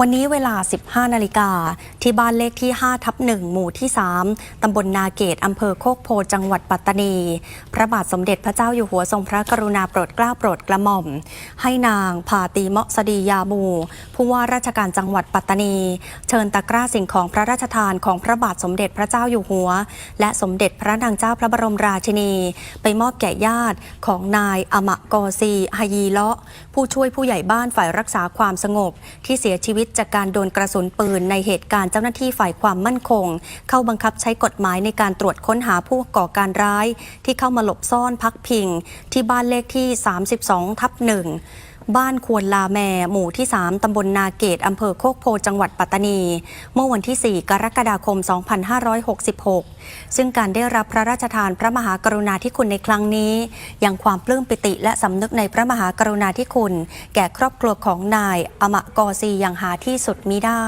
วันนี้เวลา 15 นาฬิกา ที่บ้านเลขที่ 5 ทับ 1 หมู่ที่ 3 ตำบลนาเกต อำเภอโคกโพ จังหวัดปัตตานี พระบาทสมเด็จพระเจ้าอยู่หัวทรงพระกรุณาโปรดเกล้าโปรดกระหม่อม ให้นางพาตีเมาะสดียามูผู้ว่าราชการจังหวัดปัตตานี เชิญตะกร้าสิ่งของพระราชทานของพระบาทสมเด็จพระเจ้าอยู่หัว และสมเด็จพระนางเจ้าพระบรมราชินี ไปมอบแก่ญาติของนายอมะกอซีฮายีเลาะผู้ช่วยผู้ใหญ่บ้านฝ่ายรักษาความสงบที่เสียชีวิตจากการโดนกระสุนปืนในเหตุการณ์เจ้าหน้าที่ฝ่ายความมั่นคง เข้าบังคับใช้กฎหมายในการตรวจค้นหาผู้ก่อการร้าย ที่เข้ามาหลบซ่อนพักพิง ที่บ้านเลขที่ 32 ทับหนึ่ง บ้านควนลาแมหมู่ที่ 3 ตำบลนาเกต อำเภอโคกโพ จังหวัดปัตตานี เมื่อวันที่ 4 กรกฎาคม 2566 ซึ่งการได้รับพระราชทานพระมหากรุณาธิคุณในครั้งนี้ ยังความปลื้มปิติและสำนึกในพระมหากรุณาธิคุณ แก่ครอบครัวของนายอมะกอซีอย่างหาที่สุดมิได้